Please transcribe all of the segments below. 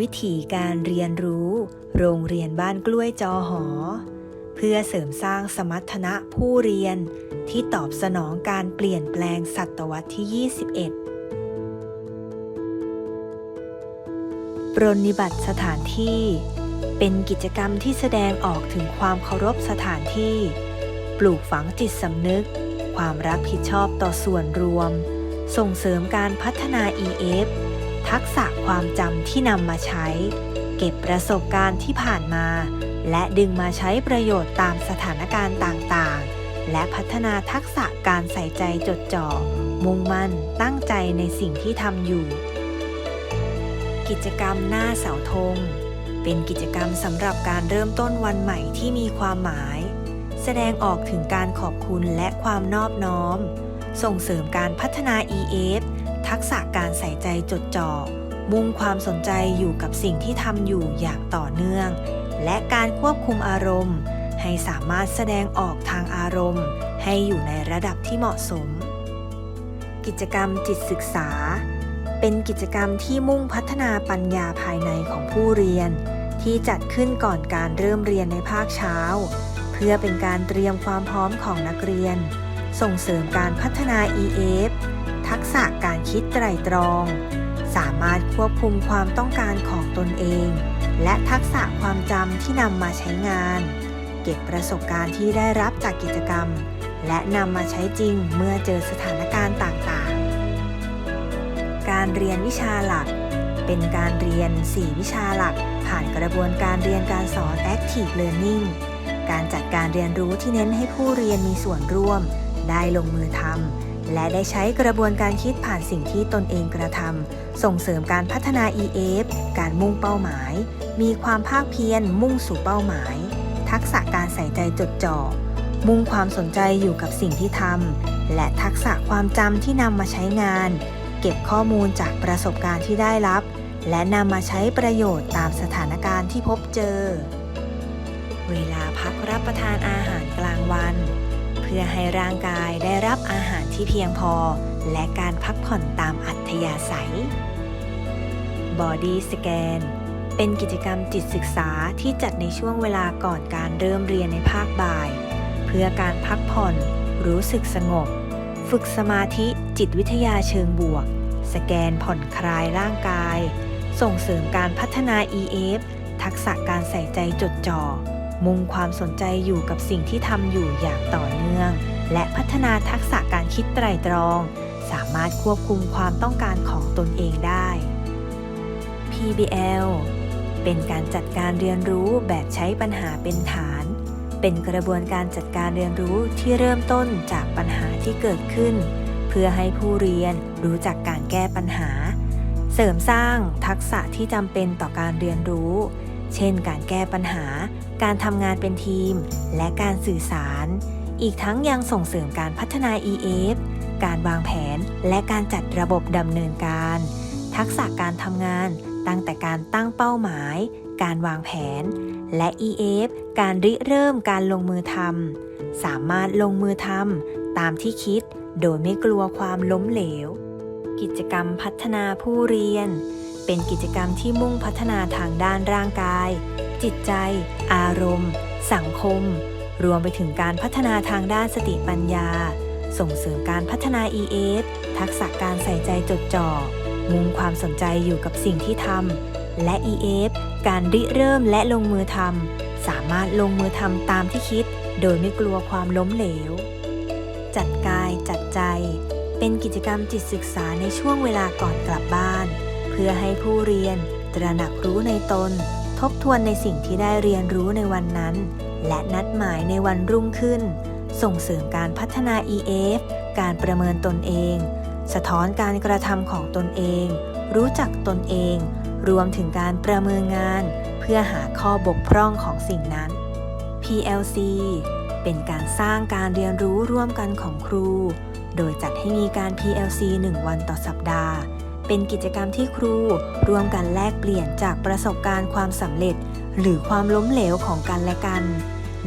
วิธีการเรียนรู้ โรงเรียนบ้านกล้วยจอหอ เพื่อเสริมสร้างสมรรถนะผู้เรียนที่ตอบสนองการเปลี่ยนแปลงศตวรรษที่ 21 ปรนนิบัติสถานที่ เป็นกิจกรรมที่แสดงออกถึงความเคารพสถานที่ ปลูกฝังจิตสำนึก ความรับผิดชอบต่อส่วนรวม ส่งเสริมการพัฒนา EF ทักษะความจำที่นำมาใช้ เก็บประสบการณ์ที่ผ่านมา และดึงมาใช้ประโยชน์ตามสถานการณ์ต่างๆ และพัฒนาทักษะการใส่ใจจดจ่อ มุ่งมั่นตั้งใจในสิ่งที่ทำอยู่ กิจกรรมหน้าเสาธง เป็นกิจกรรมสำหรับการเริ่มต้นวันใหม่ที่มีความหมาย แสดงออกถึงการขอบคุณและความนอบน้อม ส่งเสริมการพัฒนา EF ทักษะการใส่ใจจดจ่อ มุ่งความสนใจอยู่กับสิ่งที่ทำอยู่อย่างต่อเนื่อง และการควบคุมอารมณ์ ให้สามารถแสดงออกทางอารมณ์ ให้อยู่ในระดับที่เหมาะสม กิจกรรมจิตศึกษา เป็นกิจกรรมที่มุ่งพัฒนาปัญญาภายในของผู้เรียน ที่จัดขึ้นก่อนการเริ่มเรียนในภาคเช้า เพื่อเป็นการเตรียมความพร้อมของนักเรียน ส่งเสริมการพัฒนา EF ษะการคิดไตรตรอง สามารถควบคุมความต้องการของตนเอง และทักษะความจำที่นำมาใช้งาน เก็บประสบการณ์ที่ได้รับจากกิจกรรม และนำมาใช้จริงเมื่อเจอสถานการณ์ต่างๆ การเรียนวิชาหลัก เป็นการเรียน 4 วิชาหลัก ผ่านกระบวนการเรียนการสอน Active Learning การจัดการเรียนรู้ที่เน้นให้ผู้เรียนมีส่วนร่วม ได้ลงมือทำ และได้ใช้กระบวนการคิดผ่านสิ่งที่ตนเองกระทำส่งเสริมการพัฒนา EF การมุ่งเป้าหมาย มีความภาคเพียรมุ่งสู่เป้าหมาย ทักษะการใส่ใจจดจ่อ มุ่งความสนใจอยู่กับสิ่งที่ทำและทักษะความจำที่นำมาใช้งาน เก็บข้อมูลจากประสบการณ์ที่ได้รับ และนำมาใช้ประโยชน์ตามสถานการณ์ที่พบเจอ เวลาพักรับประทานอาหารกลางวัน พื่อให้ร่างกายได้รับอาหารที่เพียงพอ และการพักผ่อนตามอัธยาศัย Body Scan เป็นกิจกรรมจิตศึกษาที่จัดในช่วงเวลาก่อนการเริ่มเรียนในภาคบ่าย เพื่อการพักผ่อน รู้สึกสงบ ฝึกสมาธิจิตวิทยาเชิงบวก สแกนผ่อนคลายร่างกาย ส่งเสริมการพัฒนา EF ทักษะการใส่ใจจดจ่อ มุ่งความสนใจอยู่กับสิ่งที่ทำอยู่อย่างต่อเนื่อง และพัฒนาทักษะการคิดไตรตรอง สามารถควบคุมความต้องการของตนเองได้ PBL เป็นการจัดการเรียนรู้แบบใช้ปัญหาเป็นฐาน เป็นกระบวนการจัดการเรียนรู้ที่เริ่มต้นจากปัญหาที่เกิดขึ้น เพื่อให้ผู้เรียนรู้จักการแก้ปัญหา เสริมสร้างทักษะที่จำเป็นต่อการเรียนรู้ เช่นการแก้ปัญหา การทำงานเป็นทีม และการสื่อสาร อีกทั้งยังส่งเสริมการพัฒนา EF การวางแผนและการจัดระบบดำเนินการ ทักษะการทำงานตั้งแต่การตั้งเป้าหมาย การวางแผน และ EF การริเริ่มการลงมือทำสามารถลงมือทำตามที่คิด โดยไม่กลัวความล้มเหลว กิจกรรมพัฒนาผู้เรียน เป็นกิจกรรมที่มุ่งพัฒนาทางด้านร่างกาย จิตใจ อารมณ์ สังคม รวมไปถึงการพัฒนาทางด้านสติปัญญา ส่งเสริมการพัฒนา EF ทักษะการใส่ใจจดจ่อ มุ่งความสนใจอยู่กับสิ่งที่ทำและ EF การริเริ่มและลงมือทำสามารถลงมือทำตามที่คิด โดยไม่กลัวความล้มเหลว จัดกายจัดใจ เป็นกิจกรรมจิตศึกษาในช่วงเวลาก่อนกลับบ้าน เพื่อให้ผู้เรียนตระหนักรู้ในตน ทบทวนในสิ่งที่ได้เรียนรู้ในวันนั้น และนัดหมายในวันรุ่งขึ้น ส่งเสริมการพัฒนา EF การประเมินตนเอง สะท้อนการกระทำของตนเอง รู้จักตนเอง รวมถึงการประเมินงาน เพื่อหาข้อบกพร่องของสิ่งนั้น PLC เป็นการสร้างการเรียนรู้ร่วมกันของครู โดยจัดให้มีการ PLC 1 วันต่อสัปดาห์ เป็นกิจกรรมที่ครู ร่วมกันแลกเปลี่ยนจากประสบการณ์ความสำเร็จ หรือความล้มเหลวของกันและกัน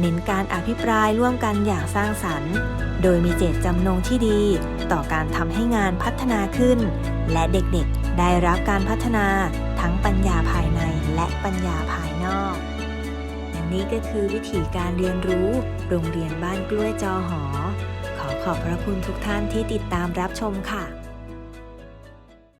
เน้นการอภิปรายร่วมกันอย่างสร้างสรรค์ โดยมีเจตจำนงที่ดี ต่อการทำให้งานพัฒนาขึ้น และเด็กๆ ได้รับการพัฒนาทั้งปัญญาภายในและปัญญาภายนอกและนี่ก็คือวิธีการเรียนรู้ โรงเรียนบ้านกล้วยจอหอ ขอขอบพระคุณทุกท่านที่ติดตามรับชมค่ะ